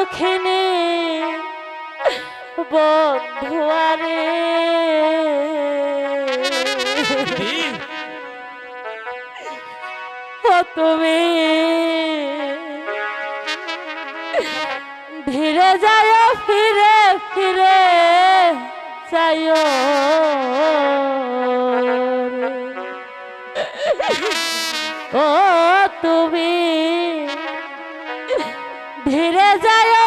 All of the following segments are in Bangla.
ওখানে বন্ধুয়ারে। তুমি ধীরে যায় ফিরে ফিরে যায় ও তুমি যায়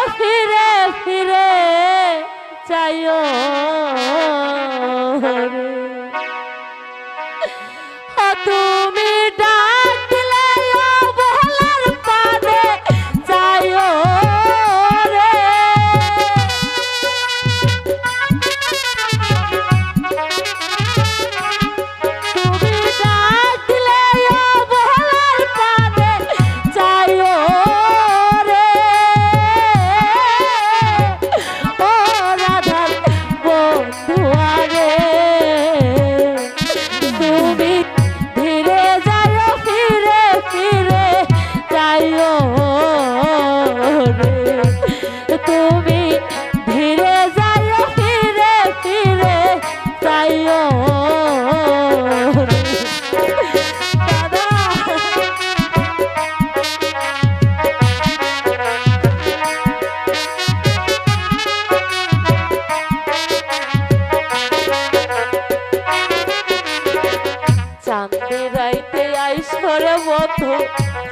আমার বধু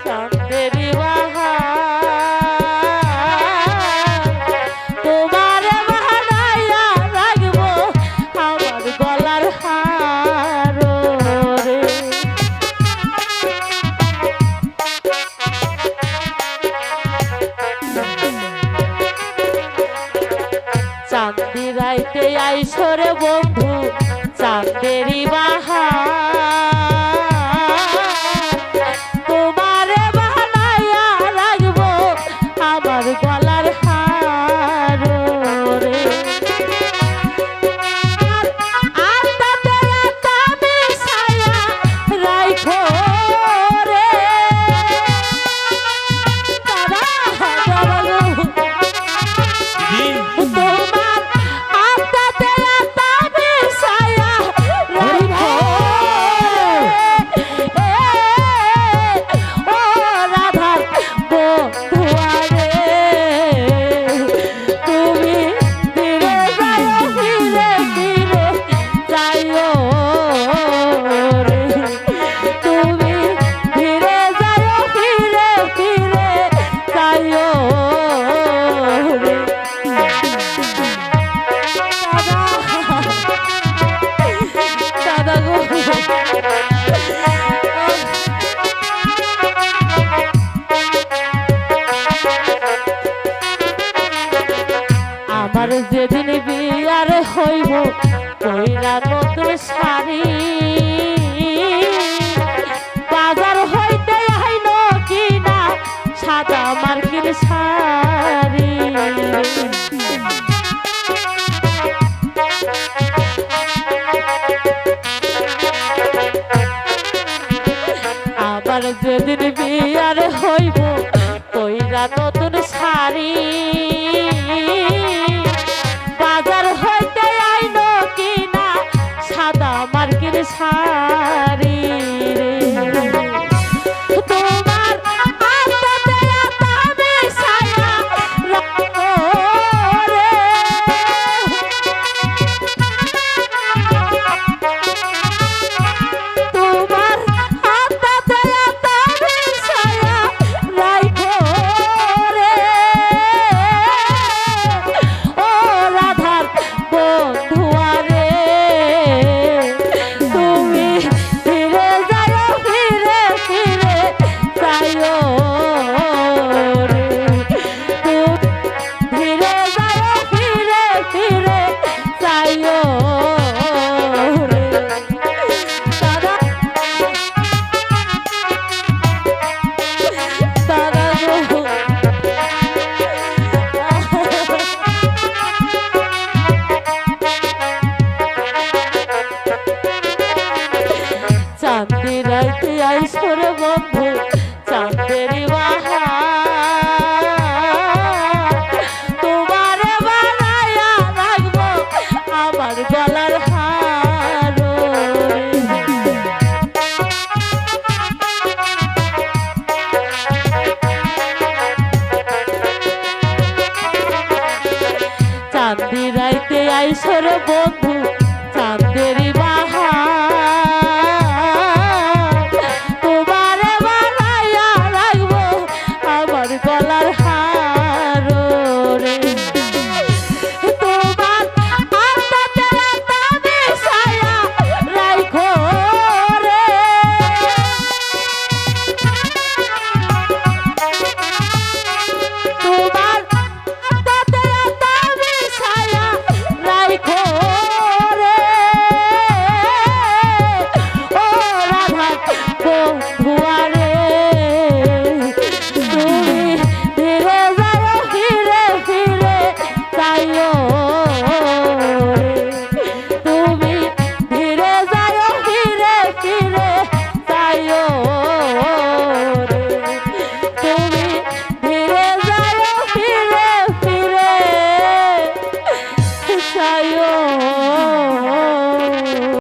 সামনে বিবাহা তোমার বাহানাইয়া রাখব আমার গলার হার। রে চান্দি রাইতে আইসরে বন্ধু। আর যদি